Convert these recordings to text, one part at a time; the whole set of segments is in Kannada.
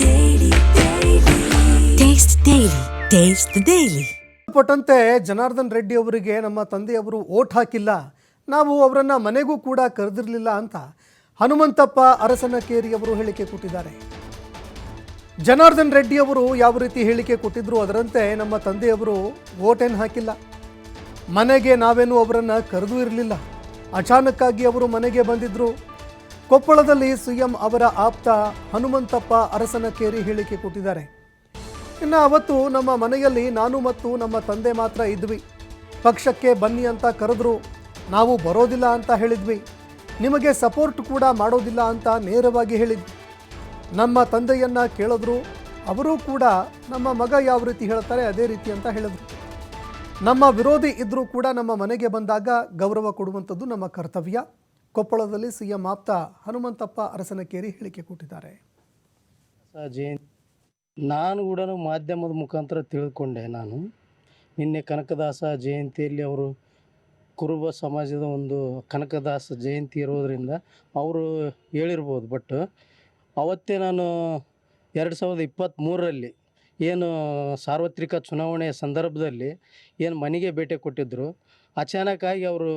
daily, daily. Taste the daily. Taste the daily. ಪಟ್ಟಂತೆ ಜನಾರ್ದನ್ ರೆಡ್ಡಿ ಅವರಿಗೆ ನಮ್ಮ ತಂದೆಯವರು ಓಟ್ ಹಾಕಿಲ್ಲ ನಾವು ಅವರನ್ನು ಮನೆಗೂ ಕೂಡ ಕರೆದಿರಲಿಲ್ಲ ಅಂತ ಹನುಮಂತಪ್ಪ ಅರಸನಕೇರಿ ಅವರು ಹೇಳಿಕೆ ಕೊಟ್ಟಿದ್ದಾರೆ ಜನಾರ್ದನ್ ರೆಡ್ಡಿ ಅವರು ಯಾವ ರೀತಿ ಹೇಳಿಕೆ ಕೊಟ್ಟಿದ್ರು ಅದರಂತೆ ನಮ್ಮ ತಂದೆಯವರು ಓಟೇನು ಏನು ಹಾಕಿಲ್ಲ ಮನೆಗೆ ನಾವೇನು ಅವರನ್ನು ಕರೆದು ಇರಲಿಲ್ಲ ಅಚಾನಕ್ಕಾಗಿ ಅವರು ಮನೆಗೆ ಬಂದಿದ್ರು ಕೊಪ್ಪಳದಲ್ಲಿ ಸಿಎಂ ಅವರ ಆಪ್ತ ಹನುಮಂತಪ್ಪ ಅರಸನಕೇರಿ ಹೇಳಿಕೆ ಕೊಟ್ಟಿದ್ದಾರೆ. ಇನ್ನು ಅವತ್ತು ನಮ್ಮ ಮನೆಯಲ್ಲಿ ನಾನು ಮತ್ತು ನಮ್ಮ ತಂದೆ ಮಾತ್ರ ಇದ್ವಿ. ಪಕ್ಷಕ್ಕೆ ಬನ್ನಿ ಅಂತ ಕರೆದ್ರು. ನಾವು ಬರೋದಿಲ್ಲ ಅಂತ ಹೇಳಿದ್ವಿ. ನಿಮಗೆ ಸಪೋರ್ಟ್ ಕೂಡ ಮಾಡೋದಿಲ್ಲ ಅಂತ ನೇರವಾಗಿ ಹೇಳಿದ್ವಿ. ನಮ್ಮ ತಂದೆಯನ್ನ ಕೇಳಿದ್ರು. ಅವರೂ ಕೂಡ ನಮ್ಮ ಮಗ ಯಾವ ರೀತಿ ಹೇಳ್ತಾರೆ ಅದೇ ರೀತಿ ಅಂತ ಹೇಳಿದ್ರು. ನಮ್ಮ ವಿರೋಧಿ ಇದ್ದರೂ ಕೂಡ ನಮ್ಮ ಮನೆಗೆ ಬಂದಾಗ ಗೌರವ ಕೊಡುವಂಥದ್ದು ನಮ್ಮ ಕರ್ತವ್ಯ. ಕೊಪ್ಪಳದಲ್ಲಿ ಸಿಎಂ ಆಪ್ತ ಹನುಮಂತಪ್ಪ ಅರಸನಕೇರಿ ಹೇಳಿಕೆ ಕೊಟ್ಟಿದ್ದಾರೆ. ನಾನು ಕೂಡ ಮಾಧ್ಯಮದ ಮುಖಾಂತರ ತಿಳಿದುಕೊಂಡೆ ನಾನು. ನಿನ್ನೆ ಕನಕದಾಸ ಜಯಂತಿಯಲ್ಲಿ ಅವರು ಕುರುಬ ಸಮಾಜದ ಒಂದು ಕನಕದಾಸ ಜಯಂತಿ ಇರೋದರಿಂದ ಅವರು ಹೇಳಿರ್ಬೋದು, ಬಟ್ ಅವತ್ತೇ ನಾನು ಎರಡು ಸಾವಿರದ ಇಪ್ಪತ್ತ್ಮೂರರಲ್ಲಿ ಏನು ಸಾರ್ವತ್ರಿಕ ಚುನಾವಣೆಯ ಸಂದರ್ಭದಲ್ಲಿ ಏನು ಮನೆಗೆ ಭೇಟಿ ಕೊಟ್ಟಿದ್ದರು ಅಚಾನಕ್ಕಾಗಿ ಅವರು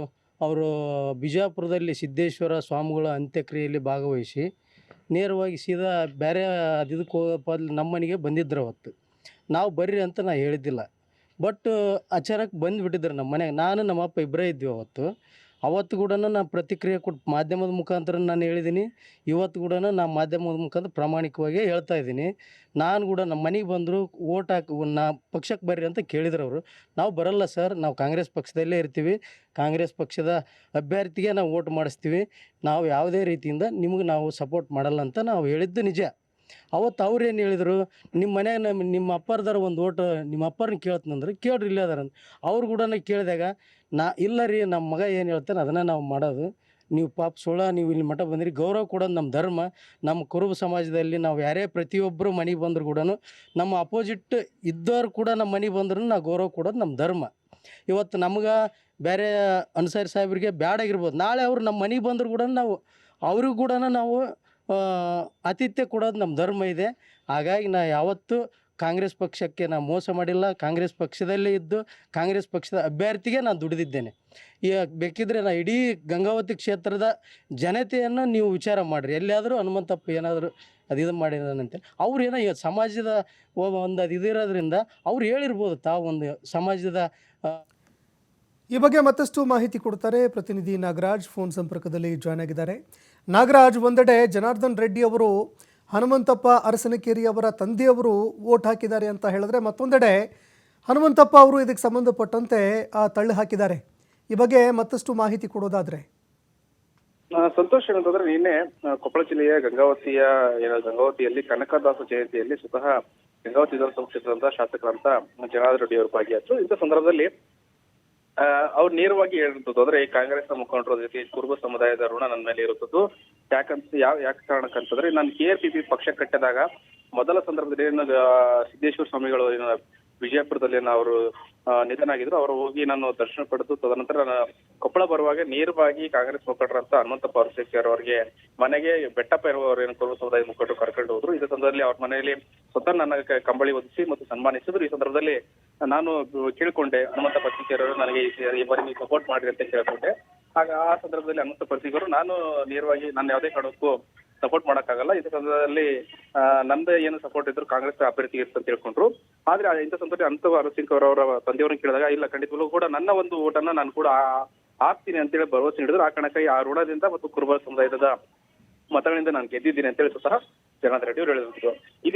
ಅವರು ಬಿಜಾಪುರದಲ್ಲಿ ಸಿದ್ದೇಶ್ವರ ಸ್ವಾಮಿಗಳ ಅಂತ್ಯಕ್ರಿಯೆಯಲ್ಲಿ ಭಾಗವಹಿಸಿ ನೇರವಾಗಿ ಸೀದಾ ಬೇರೆ ಇದಕ್ಕೆ ಹೋಗಪ್ಪ ಅಲ್ಲಿ ಬಂದಿದ್ರು ಅವತ್ತು. ನಾವು ಬರ್ರಿ ಅಂತ ನಾ ಹೇಳಿದ್ದಿಲ್ಲ. ಬಟ್ ಅಚಾನಕ್ ಬಂದುಬಿಟ್ಟಿದ್ರು ನಮ್ಮ ಮನೆಗೆ ನಾನು, ನಮ್ಮಪ್ಪ ಇಬ್ಬರೇ ಇದ್ವಿ ಅವತ್ತು. ಅವತ್ತು ಕೂಡ ನಾನು ಪ್ರತಿಕ್ರಿಯೆ ಕೊಟ್ಟು ಮಾಧ್ಯಮದ ಮುಖಾಂತರ ನಾನು ಹೇಳಿದ್ದೀನಿ ಇವತ್ತು ಕೂಡ ನಾನು ಮಾಧ್ಯಮದ ಮುಖಾಂತರ ಪ್ರಾಮಾಣಿಕವಾಗಿ ಹೇಳ್ತಾ ಇದ್ದೀನಿ. ನಾನು ಕೂಡ ನಮ್ಮ ಮನೆಗೆ ಬಂದರು ಓಟ್ ಹಾಕಿ, ನಾ ಪಕ್ಷಕ್ಕೆ ಬರ್ರಿ ಅಂತ ಕೇಳಿದ್ರು ಅವರು. ನಾವು ಬರಲ್ಲ ಸರ್, ನಾವು ಕಾಂಗ್ರೆಸ್ ಪಕ್ಷದಲ್ಲೇ ಇರ್ತೀವಿ. ಕಾಂಗ್ರೆಸ್ ಪಕ್ಷದ ಅಭ್ಯರ್ಥಿಗೆ ನಾವು ಓಟ್ ಮಾಡಿಸ್ತೀವಿ. ನಾವು ಯಾವುದೇ ರೀತಿಯಿಂದ ನಿಮಗೆ ನಾವು ಸಪೋರ್ಟ್ ಮಾಡಲ್ಲ ಅಂತ ನಾವು ಹೇಳಿದ್ದು ನಿಜ. ಅವತ್ತು ಅವ್ರು ಏನು ಹೇಳಿದರು ನಿಮ್ಮ ಮನ್ಯಾಗ ನಮ್ಮ ನಿಮ್ಮ ಅಪ್ಪರ್ದಾರ ಒಂದು ಓಟ ನಿಮ್ಮ ಅಪ್ಪರನ್ನ ಕೇಳ್ತಂದ್ರೆ ಕೇಳ್ರಿ, ಇಲ್ಲೇ ಅದಾರ ಅವ್ರು ಕೂಡ ಕೇಳಿದಾಗ, ನಾ, ಇಲ್ಲ ರೀ ನಮ್ಮ ಮಗ ಏನು ಹೇಳ್ತಾನೆ ಅದನ್ನು ನಾವು ಮಾಡೋದು. ನೀವು ಪಾಪ ಸುಳ್ಳ ನೀವು ಇಲ್ಲಿ ಮಠ ಬಂದಿರಿ, ಗೌರವ ಕೊಡೋದು ನಮ್ಮ ಧರ್ಮ. ನಮ್ಮ ಕುರುಬ ಸಮಾಜದಲ್ಲಿ ನಾವು ಯಾರೇ ಪ್ರತಿಯೊಬ್ಬರು ಮನೆಗೆ ಬಂದರೂ ಕೂಡ ನಮ್ಮ ಅಪೋಸಿಟ್ ಇದ್ದವ್ರು ಕೂಡ ನಮ್ಮ ಮನೆಗೆ ಬಂದ್ರೂ ನಾವು ಗೌರವ ಕೊಡೋದು ನಮ್ಮ ಧರ್ಮ. ಇವತ್ತು ನಮ್ಗೆ ಬೇರೆ ಅನ್ಸಾರಿ ಸಾಹೇಬ್ರಿಗೆ ಬ್ಯಾಡಾಗಿರ್ಬೋದು ನಾಳೆ ಅವರು ನಮ್ಮ ಮನೆಗೆ ಬಂದರೂ ಕೂಡ ನಾವು, ಅವ್ರಿಗೂ ಕೂಡ ನಾವು ಆತಿಥ್ಯ ಕೊಡೋದು ನಮ್ಮ ಧರ್ಮ ಇದೆ. ಹಾಗಾಗಿ ನಾ ಯಾವತ್ತೂ ಕಾಂಗ್ರೆಸ್ ಪಕ್ಷಕ್ಕೆ ನಾ ಮೋಸ ಮಾಡಿಲ್ಲ. ಕಾಂಗ್ರೆಸ್ ಪಕ್ಷದಲ್ಲೇ ಇದ್ದು ಕಾಂಗ್ರೆಸ್ ಪಕ್ಷದ ಅಭ್ಯರ್ಥಿಗೆ ನಾನು ದುಡಿದಿದ್ದೇನೆ. ಈಗ ಬೇಕಿದ್ರೆ ನಾ ಇಡೀ ಗಂಗಾವತಿ ಕ್ಷೇತ್ರದ ಜನತೆಯನ್ನು ನೀವು ವಿಚಾರ ಮಾಡಿರಿ. ಎಲ್ಲಿಯಾದರೂ ಹನುಮಂತಪ್ಪ ಏನಾದರೂ ಅದು ಇದು ಮಾಡಿದಾನಂತೆ. ಅವ್ರು ಏನೋ ಸಮಾಜದ ಒಂದು ಅದು ಇದಿರೋದ್ರಿಂದ ಅವ್ರು ಹೇಳಿರ್ಬೋದು ತಾವು ಒಂದು ಸಮಾಜದ ಈ ಬಗ್ಗೆ ಮತ್ತಷ್ಟು ಮಾಹಿತಿ ಕೊಡ್ತಾರೆ ಪ್ರತಿನಿಧಿ ನಾಗರಾಜ್. ಫೋನ್ ಸಂಪರ್ಕದಲ್ಲಿ ಜಾಯ್ನ್ ಆಗಿದ್ದಾರೆ. ನಾಗರಾಜ್ ಒಂದೆಡೆ ಜನಾರ್ದನ್ ರೆಡ್ಡಿ ಅವರು ಹನುಮಂತಪ್ಪ ಅರಸನಕೇರಿ ಅವರ ತಂದೆಯವರು ಓಟ್ ಹಾಕಿದ್ದಾರೆ ಅಂತ ಹೇಳಿದ್ರೆ ಮತ್ತೊಂದೆಡೆ ಹನುಮಂತಪ್ಪ ಅವರು ಇದಕ್ಕೆ ಸಂಬಂಧಪಟ್ಟಂತೆ ಆ, ತಳ್ಳಿ ಹಾಕಿದ್ದಾರೆ. ಈ ಬಗ್ಗೆ ಮತ್ತಷ್ಟು ಮಾಹಿತಿ ಕೊಡೋದಾದ್ರೆ. ಸಂತೋಷ ಏನಂತಂದ್ರೆ ನಿನ್ನೆ ಕೊಪ್ಪಳ ಜಿಲ್ಲೆಯ ಗಂಗಾವತಿಯ ಗಂಗಾವತಿಯಲ್ಲಿ ಕನಕದಾಸ ಜಯಂತಿಯಲ್ಲಿ ಸ್ವತಃ ಗಂಗಾವತಿ ವಿಧಾನಸಭಾ ಕ್ಷೇತ್ರದ ಶಾಸಕರಂತ ಜನಾರ್ದನ್ ರೆಡ್ಡಿ ಅವರು ಭಾಗಿಯಾದ್ರು. ಇಂಥ ಸಂದರ್ಭದಲ್ಲಿ ಅವ್ರು ನೇರವಾಗಿ ಹೇಳಿರ್ತದ್ದು ಅಂದ್ರೆ ಈ ನ ಮುಖಂಡರು ಜೊತೆ ಕುರುಬ ಸಮುದಾಯದ ಋಣ ನನ್ನ ಮೇಲೆ ಇರುತ್ತದ್ದು. ಯಾಕಂತ, ಯಾವ, ಯಾಕೆ ಕಾರಣಕ್ಕಂತಂದ್ರೆ ನಾನು ಕೆ ಆರ್ ಪಿ ಪಿ ಪಕ್ಷ ಕಟ್ಟಿದಾಗ ಮೊದಲ ಸಂದರ್ಭದಲ್ಲಿ ಏನು ಸಿದ್ದೇಶ್ವರ ಸ್ವಾಮಿಗಳು ಏನು ವಿಜಯಪುರದಲ್ಲಿ ಅವರು ಆ, ನಿಧನ ಆಗಿದ್ರು ಅವರು ಹೋಗಿ ನಾನು ದರ್ಶನ ಪಡೆದು ತದನಂತರ ಕೊಪ್ಪಳ ಬರುವಾಗ ನೇರವಾಗಿ ಕಾಂಗ್ರೆಸ್ ಮುಖಂಡರಂತ ಹನುಮಂತಪ್ಪ ಅರಸೇಕರ್ ಅವರಿಗೆ ಮನೆಗೆ ಬೆಟ್ಟಪ್ಪ ಇರುವವರು ಏನು ಕುರುಬ ಸಮುದಾಯದ ಮುಖಂಡರು ಕರ್ಕೊಂಡು ಹೋದ್ರು. ಇದೇ ಸಂದರ್ಭದಲ್ಲಿ ಅವ್ರ ಮನೆಯಲ್ಲಿ ಸ್ವತಃ ನನ್ನ ಕಂಬಳಿ ಒದಿಸಿ ಮತ್ತು ಸನ್ಮಾನಿಸಿದ್ರು. ಈ ಸಂದರ್ಭದಲ್ಲಿ ನಾನು ಕೇಳ್ಕೊಂಡೆ ಹನುಮಂತ ಪತ್ರಿಕೆಯವರು ನನಗೆ ಈ- ಬಾರಿ ಸಪೋರ್ಟ್ ಮಾಡ್ರಿ ಅಂತ ಕೇಳ್ಕೊಂಡೆ. ಆಗ ಆ ಸಂದರ್ಭದಲ್ಲಿ ಹನುಮಂತ ಪತ್ರಿಕೆಯವರು ನಾನು ನೇರವಾಗಿ ನನ್ನ ಯಾವುದೇ ಕಾರಣಕ್ಕೂ ಸಪೋರ್ಟ್ ಮಾಡಕ್ಕಾಗಲ್ಲ. ಈ ಸಂದರ್ಭದಲ್ಲಿ ನಂದೇ ಏನು ಸಪೋರ್ಟ್ ಇದ್ರು ಕಾಂಗ್ರೆಸ್ ಅಭ್ಯರ್ಥಿ ಅಂತ ಹೇಳ್ಕೊಂಡ್ರು. ಆದ್ರೆ ಇಂಥ ಸಂದರ್ಭದಲ್ಲಿ ಅಂತ ಸಿಂಗ್ ಅವರವರ ತಂದೆಯವ್ರನ್ನ ಕೇಳಿದಾಗ, ಇಲ್ಲ, ಖಂಡಿತವಾಗ್ಲೂ ಕೂಡ ನನ್ನ ಒಂದು ಓಟನ್ನ ನಾನು ಕೂಡ ಹಾಕ್ತೀನಿ ಅಂತೇಳಿ ಭರವಸೆ ನೀಡಿದ್ರು. ಆ ಕಾರಣಕ್ಕಾಗಿ ಆ ಋಣದಿಂದ ಮತ್ತು ಕುರುಬ ಸಮುದಾಯದ ಮತಗಳಿಂದ ನಾನು ಗೆದ್ದಿದ್ದೀನಿ ಅಂತೇಳಿ ಸಹ ಜನಾರ್ದನ್ ರೆಡ್ಡಿ ಅವರು ಹೇಳಿದ್ರು.